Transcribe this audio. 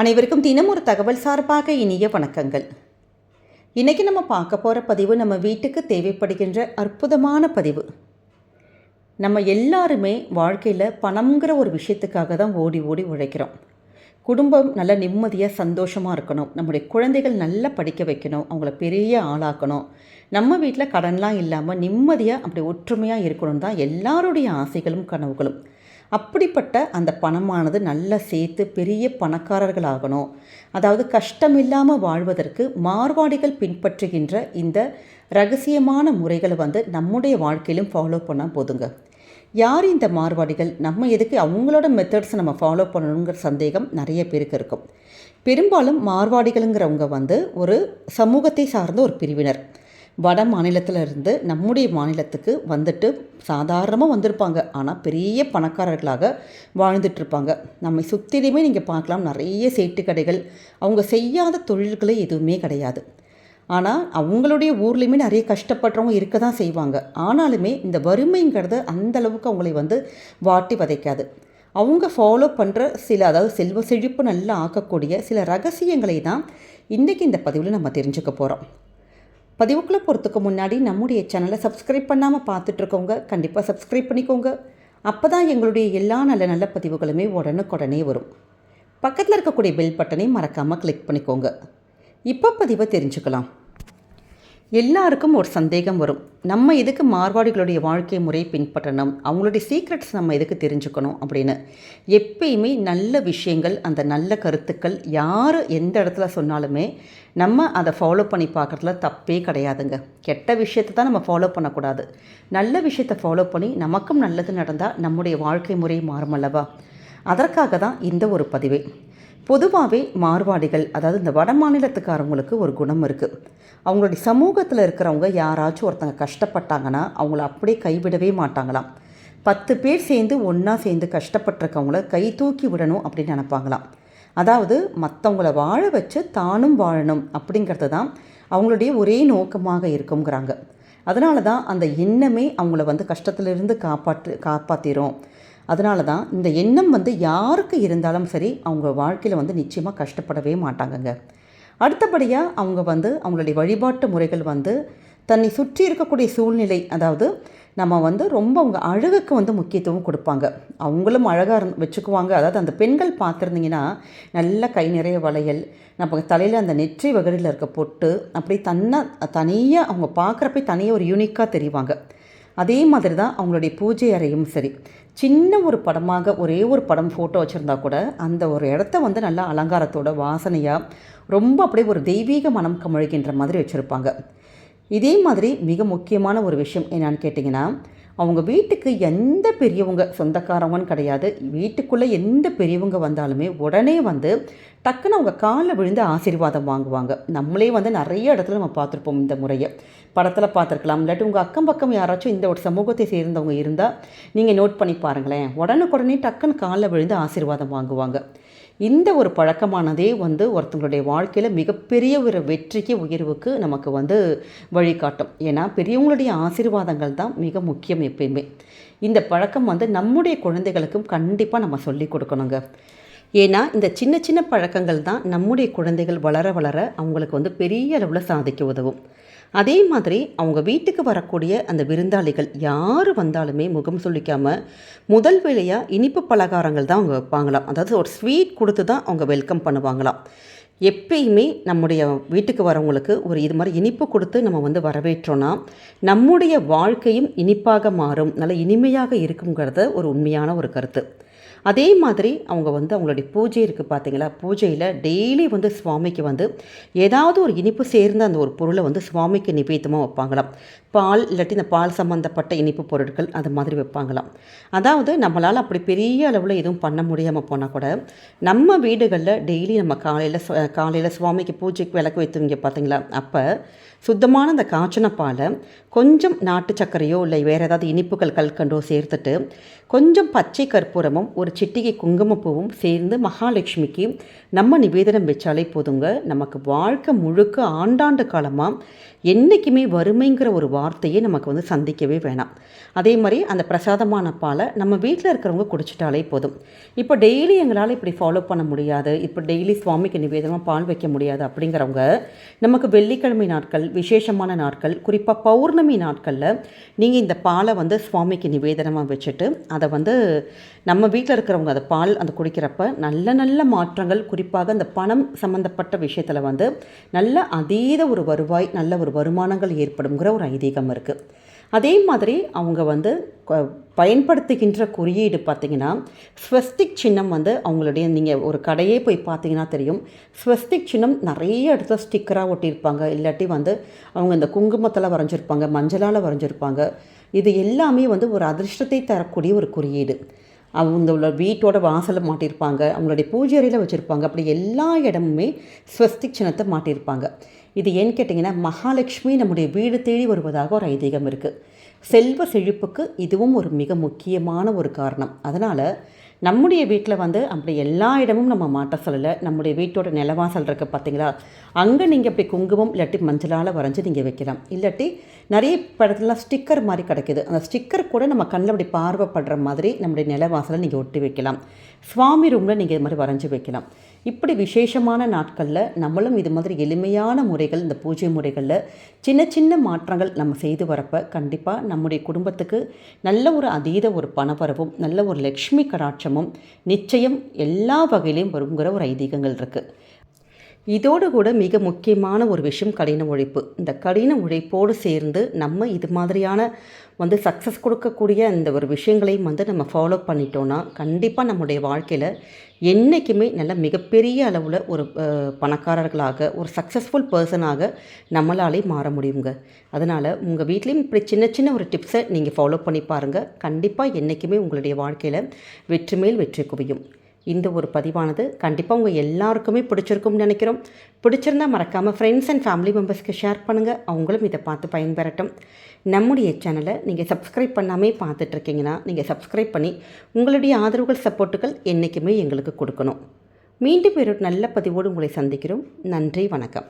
அனைவருக்கும் தினம் ஒரு தகவல் சார்பாக இனிய வணக்கங்கள். இன்றைக்கி நம்ம பார்க்க போகிற பதிவு நம்ம வீட்டுக்கு தேவைப்படுகின்ற அற்புதமான பதிவு. நம்ம எல்லாருமே வாழ்க்கையில் பணம்ங்கிற ஒரு விஷயத்துக்காக தான் ஓடி ஓடி உழைக்கிறோம். குடும்பம் நல்ல நிம்மதியாக சந்தோஷமாக இருக்கணும். நம்முடைய குழந்தைகள் நல்லா படிக்க வைக்கணும். அவங்கள பெரிய ஆளாக்கணும். நம்ம வீட்டில் கடன்லாம் இல்லாமல் நிம்மதியாக அப்படி ஒற்றுமையாக இருக்கணும் தான் எல்லாருடைய ஆசைகளும் கனவுகளும். அப்படிப்பட்ட அந்த பணமானது நல்லா சேர்த்து பெரிய பணக்காரர்களாகணும். அதாவது கஷ்டம் இல்லாமல் வாழ்வதற்கு மார்வாடிகள் பின்பற்றுகின்ற இந்த ரகசியமான முறைகளை வந்து நம்முடைய வாழ்க்கையிலும் ஃபாலோ பண்ணால் போதுங்க. யார் இந்த மார்வாடிகள்? நம்ம எதுக்கு அவங்களோட மெத்தட்ஸ் நம்ம ஃபாலோ பண்ணணுங்கிற சந்தேகம் நிறைய பேருக்கு இருக்கும். பெரும்பாலும் மார்வாடிகளுங்கிறவங்க வந்து ஒரு சமூகத்தை சார்ந்த ஒரு பிரிவினர். வட மாநிலத்தில் இருந்து நம்முடைய மாநிலத்துக்கு வந்துட்டு சாதாரணமாக வந்திருப்பாங்க. ஆனால் பெரிய பணக்காரர்களாக வாழ்ந்துட்டுருப்பாங்க நம்மை சுற்றிலுமே நீங்கள் பார்க்கலாம். நிறைய சேட்டு கடைகள். அவங்க செய்யாத தொழில்களே எதுவுமே கிடையாது. ஆனால் அவங்களுடைய ஊர்லேயுமே நிறைய கஷ்டப்படுறவங்க இருக்க தான் செய்வாங்க. ஆனாலுமே இந்த வறுமைங்கிறது அந்தளவுக்கு அவங்களை வந்து வாட்டி வதைக்காது. அவங்க ஃபாலோ பண்ணுற சில அதாவது செல்வ செழிப்பு நல்லா ஆக்கக்கூடிய சில ரகசியங்களை தான் இன்றைக்கி இந்த பதிவில் நம்ம தெரிஞ்சுக்க போகிறோம் பதிவுக்குள்ளே போகிறதுக்கு முன்னாடி நம்முடைய சேனலை சப்ஸ்கிரைப் பண்ணாமல் பார்த்துட்ருக்கோங்க கண்டிப்பாக சப்ஸ்கிரைப் பண்ணிக்கோங்க. அப்போ தான் எங்களுடைய எல்லா நல்ல நல்ல பதிவுகளுமே உடனுக்குடனே வரும். பக்கத்தில் இருக்கக்கூடிய பெல் பட்டனையும் மறக்காமல் கிளிக் பண்ணிக்கோங்க. இப்போ பதிவை தெரிஞ்சுக்கலாம். எல்லாருக்கும் ஒரு சந்தேகம் வரும். நம்ம எதுக்கு மார்வாடிகளுடைய வாழ்க்கை முறையை பின்பற்றணும்? அவங்களுடைய சீக்ரெட்ஸ் நம்ம எதுக்கு தெரிஞ்சுக்கணும் அப்படின்னு. எப்பயுமே நல்ல விஷயங்கள் அந்த நல்ல கருத்துக்கள் யார் எந்த இடத்துல சொன்னாலுமே நம்ம அதை ஃபாலோ பண்ணி பார்க்குறதுல தப்பே கிடையாதுங்க. கெட்ட விஷயத்தை தான் நம்ம ஃபாலோ பண்ணக்கூடாது. நல்ல விஷயத்தை ஃபாலோ பண்ணி நமக்கும் நல்லது நடந்தால் நம்முடைய வாழ்க்கை முறை மாறுமல்லவா அதற்காக தான் இந்த ஒரு பதிவே. பொதுவாகவே மார்வாடிகள் அதாவது இந்த வட மாநிலத்துக்காரவங்களுக்கு ஒரு குணம் இருக்குது அவங்களுடைய சமூகத்தில் இருக்கிறவங்க யாராச்சும் ஒருத்தங்க கஷ்டப்பட்டாங்கன்னா அவங்கள அப்படியே கைவிடவே மாட்டாங்களாம். பத்து பேர் சேர்ந்து ஒன்றா சேர்ந்து கஷ்டப்பட்டிருக்கவங்கள கை தூக்கி விடணும் அப்படின்னு நினப்பாங்களாம். அதாவது மற்றவங்கள வாழ வச்சு தானும் வாழணும் அப்படிங்கிறது தான் அவங்களுடைய ஒரே நோக்கமாக இருக்குங்கிறாங்க அதனால தான் அந்த எண்ணமே அவங்கள வந்து கஷ்டத்திலிருந்து காப்பாற்று காப்பாற்றிரும் அதனால தான் இந்த எண்ணம் வந்து யாருக்கு இருந்தாலும் சரி அவங்க வாழ்க்கையில் வந்து நிச்சயமாக கஷ்டப்படவே மாட்டாங்கங்க. அடுத்தபடியாக அவங்க வந்து அவங்களுடைய வழிபாட்டு முறைகள் வந்து தன்னை சுற்றி இருக்கக்கூடிய சூழ்நிலை அதாவது நம்ம வந்து ரொம்ப அவங்க அழகுக்கு வந்து முக்கியத்துவம் கொடுப்பாங்க. அவங்களும் அழகாக இருந்து வச்சுக்குவாங்க. அதாவது அந்த பெண்கள் பார்த்துருந்தீங்கன்னா நல்ல கை நிறைய வளையல் நம்ம தலையில் அந்த நெற்றி வகடில் இருக்க பொட்டு அப்படி தன்னை தனியாக அவங்க பார்க்குறப்ப தனியாக ஒரு யூனிக்காக தெரிவாங்க. அதே மாதிரி தான் அவங்களுடைய பூஜை அறையும் சரி. சின்ன ஒரு படமாக ஒரே ஒரு படம் ஃபோட்டோ வச்சுருந்தா கூட அந்த ஒரு இடத்த வந்து நல்லா அலங்காரத்தோட வாசனையாக ரொம்ப அப்படியே ஒரு தெய்வீக மனம் கமழ்கின்ற மாதிரி வச்சுருப்பாங்க. இதே மாதிரி மிக முக்கியமான ஒரு விஷயம் என்னான்னு கேட்டிங்கன்னா அவங்க வீட்டுக்கு எந்த பெரியவங்க சொந்தக்காரவங்கன்னு கிடையாது. வீட்டுக்குள்ளே எந்த பெரியவங்க வந்தாலுமே உடனே வந்து டக்குன்னு அவங்க காலில் விழுந்து ஆசீர்வாதம் வாங்குவாங்க. நம்மளே வந்து நிறைய இடத்துல நம்ம பார்த்துருப்போம் இந்த முறையை. படத்தில் பார்த்துருக்கலாம். இல்லாட்டி உங்கள் அக்கம் பக்கம் யாராச்சும் இந்த ஒரு சமூகத்தை சேர்ந்தவங்க இருந்தால் நீங்கள் நோட் பண்ணி பாருங்களேன். உடனுக்குடனே டக்குன்னு காலில் விழுந்து ஆசீர்வாதம் வாங்குவாங்க. இந்த ஒரு பழக்கமானதே வந்து ஒருத்தங்களுடைய வாழ்க்கையில் மிகப்பெரிய ஒரு வெற்றிக்கு உயர்வுக்கு நமக்கு வந்து வழிகாட்டும். ஏன்னா பெரியவங்களுடைய ஆசீர்வாதங்கள் தான் மிக முக்கியம் எப்பயுமே. இந்த பழக்கம் வந்து நம்முடைய குழந்தைகளுக்கும் கண்டிப்பாக நம்ம சொல்லி கொடுக்கணுங்க. ஏன்னா இந்த சின்ன சின்ன பழக்கங்கள் தான் நம்முடைய குழந்தைகள் வளர வளர அவங்களுக்கு வந்து பெரிய அளவில் சாதிக்க உதவும். அதே மாதிரி அவங்க வீட்டுக்கு வரக்கூடிய அந்த விருந்தாளிகள் யார் வந்தாலுமே முகம் சொல்லிக்காமல் முதல் வேலையாக இனிப்பு பலகாரங்கள் தான் அவங்க வைப்பாங்களாம். அதாவது ஒரு ஸ்வீட் கொடுத்து தான் அவங்க வெல்கம் பண்ணுவாங்களாம். எப்பயுமே நம்முடைய வீட்டுக்கு வரவங்களுக்கு ஒரு இது மாதிரி இனிப்பு கொடுத்து நம்ம வந்து வரவேற்றோன்னா நம்முடைய வாழ்க்கையும் இனிப்பாக மாறும். நல்ல இனிமையாக இருக்குங்கிறத ஒரு உண்மையான ஒரு கருத்து. அதே மாதிரி அவங்க வந்து அவங்களுடைய பூஜை இருக்குது பார்த்தீங்களா? பூஜையில் டெய்லி வந்து சுவாமிக்கு வந்து ஏதாவது ஒரு இனிப்பு சேர்ந்த அந்த ஒரு பொருளை வந்து சுவாமிக்கு நிவேதமாக வைப்பாங்களாம். பால் இல்லாட்டி இந்த பால் சம்மந்தப்பட்ட இனிப்பு பொருட்கள் அது மாதிரி வைப்பாங்களாம். அதாவது நம்மளால் அப்படி பெரிய அளவில் எதுவும் பண்ண முடியாமல் போனால் கூட நம்ம வீடுகளில் டெய்லி நம்ம காலையில் காலையில் சுவாமிக்கு பூஜைக்கு விளக்கு வைத்துவீங்க பார்த்தீங்களா? அப்போ சுத்தமான அந்த காய்ச்சின பாலை கொஞ்சம் நாட்டு சர்க்கரையோ இல்லை வேறு ஏதாவது இனிப்புகள் கல்கண்டோ சேர்த்துட்டு கொஞ்சம் பச்சை கற்பூரமும் ஒரு சிட்டிகை குங்குமப்பூவும் சேர்ந்து மகாலட்சுமிக்கு நம்ம நிவேதனம் வச்சாலே போதுங்க. நமக்கு வாழ்க்கை முழுக்க ஆண்டாண்டு காலமாக என்றைக்குமே வறுமைங்கிற ஒரு வார்த்தையை நமக்கு வந்து சந்திக்கவே வேணாம். அதே மாதிரி அந்த பிரசாதமான பாலை நம்ம வீட்டில் இருக்கிறவங்க குடிச்சிட்டாலே போதும். இப்போ டெய்லி எங்களால் இப்படி ஃபாலோ பண்ண முடியாது. இப்போ டெய்லி சுவாமிக்கு நிவேதனமாக பால் வைக்க முடியாது அப்படிங்கிறவங்க நமக்கு வெள்ளிக்கிழமை நாட்கள் விசேஷமான நாட்கள் குறிப்பாக பௌர்ணமி நாட்களில் நீங்கள் இந்த பாலை வந்து சுவாமிக்கு நிவேதனமாக வச்சுட்டு அதை வந்து நம்ம வீட்டில் இருக்கிறவங்க அதை பால் அந்த குடிக்கிறப்ப நல்ல நல்ல மாற்றங்கள் குறிப்பாக அந்த பணம் சம்மந்தப்பட்ட விஷயத்தில் வந்து நல்ல அதீத ஒரு வருவாய் நல்ல ஒரு வருமானங்கள் ஏற்படுங்கிற ஒரு ஐதீகம் இருக்குது அதே மாதிரி அவங்க வந்து பயன்படுத்துகின்ற குறியீடு பார்த்திங்கன்னா ஸ்வஸ்திக் சின்னம் வந்து அவங்களுடைய நீங்கள் ஒரு கடையே போய் பார்த்தீங்கன்னா தெரியும். ஸ்வஸ்திக் சின்னம் நிறைய இடத்துல ஸ்டிக்கராக ஒட்டியிருப்பாங்க. இல்லாட்டி வந்து அவங்க இந்த குங்குமத்தில் வரைஞ்சிருப்பாங்க மஞ்சளால் வரைஞ்சிருப்பாங்க. இது எல்லாமே வந்து ஒரு அதிர்ஷ்டத்தை தரக்கூடிய ஒரு குறியீடு. அவங்களோட வீட்டோட வாசலில் மாட்டியிருப்பாங்க அவங்களுடைய பூஜை அறையில் வச்சுருப்பாங்க அப்படி எல்லா இடமுமே ஸ்வஸ்திக் சின்னத்தை மாட்டியிருப்பாங்க. இது ஏன்னு கேட்டிங்கன்னா மகாலட்சுமி நம்முடைய வீடு தேடி வருவதாக ஒரு ஐதீகம் இருக்குது செல்வ செழிப்புக்கு இதுவும் ஒரு மிக முக்கியமான ஒரு காரணம். அதனால் நம்முடைய வீட்டில் வந்து அப்படி எல்லா இடமும் நம்ம மாற்ற சொல்லலை. நம்முடைய வீட்டோட நிலவாசல் இருக்குது பார்த்தீங்களா அங்கே நீங்கள் அப்படி குங்குமம் இல்லாட்டி மஞ்சளால் வரைஞ்சி நீங்கள் வைக்கலாம். இல்லாட்டி நிறைய படத்துலலாம் ஸ்டிக்கர் மாதிரி கிடைக்குது. அந்த ஸ்டிக்கர் கூட நம்ம கண்ணில் அப்படி பார்வைப்படுற மாதிரி நம்முடைய நிலவாசலை நீங்கள் ஒட்டி வைக்கலாம். சுவாமி ரூமில் நீங்கள் இது மாதிரி வரைஞ்சி வைக்கலாம். இப்படி விசேஷமான நாட்களில் நம்மளும் இது மாதிரி எளிமையான முறைகள் இந்த பூஜை முறைகளில் சின்ன சின்ன மாற்றங்கள் நம்ம செய்து வரப்ப கண்டிப்பாக நம்முடைய குடும்பத்துக்கு நல்ல ஒரு அதீத ஒரு பணவரவும் நல்ல ஒரு லக்ஷ்மி கடாட்சமும் நிச்சயம் எல்லா வகையிலையும் வருங்கிற ஒரு ஐதீகங்கள் இருக்குது இதோடு கூட மிக முக்கியமான ஒரு விஷயம் கடின உழைப்பு. இந்த கடின உழைப்போடு சேர்ந்து நம்ம இது மாதிரியான வந்து சக்ஸஸ் கொடுக்கக்கூடிய இந்த ஒரு விஷயங்களையும் வந்து நம்ம ஃபாலோ பண்ணிட்டோன்னா கண்டிப்பாக நம்முடைய வாழ்க்கையில் என்றைக்குமே நல்ல மிகப்பெரிய அளவில் ஒரு பணக்காரர்களாக ஒரு சக்ஸஸ்ஃபுல் பர்சனாக நம்மளாலே மாற முடியுங்க. அதனால் உங்கள் வீட்லேயும் இப்படி சின்ன சின்ன ஒரு டிப்ஸை நீங்கள் ஃபாலோ பண்ணி பாருங்கள் கண்டிப்பாக என்றைக்குமே உங்களுடைய வாழ்க்கையில் வெற்றி மேல் வெற்றி குவியும். இந்த ஒரு பதிவானது கண்டிப்பாக உங்கள் எல்லாருக்குமே பிடிச்சிருக்கும்னு நினைக்கிறோம். பிடிச்சிருந்தா மறக்காமல் ஃப்ரெண்ட்ஸ் அண்ட் ஃபேமிலி மெம்பர்ஸ்க்கு ஷேர் பண்ணுங்கள் அவங்களும் இதை பார்த்து பயன்பெறட்டும். நம்முடைய சேனலை நீங்கள் சப்ஸ்கிரைப் பண்ணாமே பார்த்துட்ருக்கீங்கன்னா நீங்கள் சப்ஸ்கிரைப் பண்ணி உங்களுடைய ஆதரவுகள் சப்போர்ட்டுகள் என்றைக்குமே எங்களுக்கு கொடுக்கணும். மீண்டும் ஒரு நல்ல பதிவோடு உங்களை சந்திக்கிறோம். நன்றி வணக்கம்.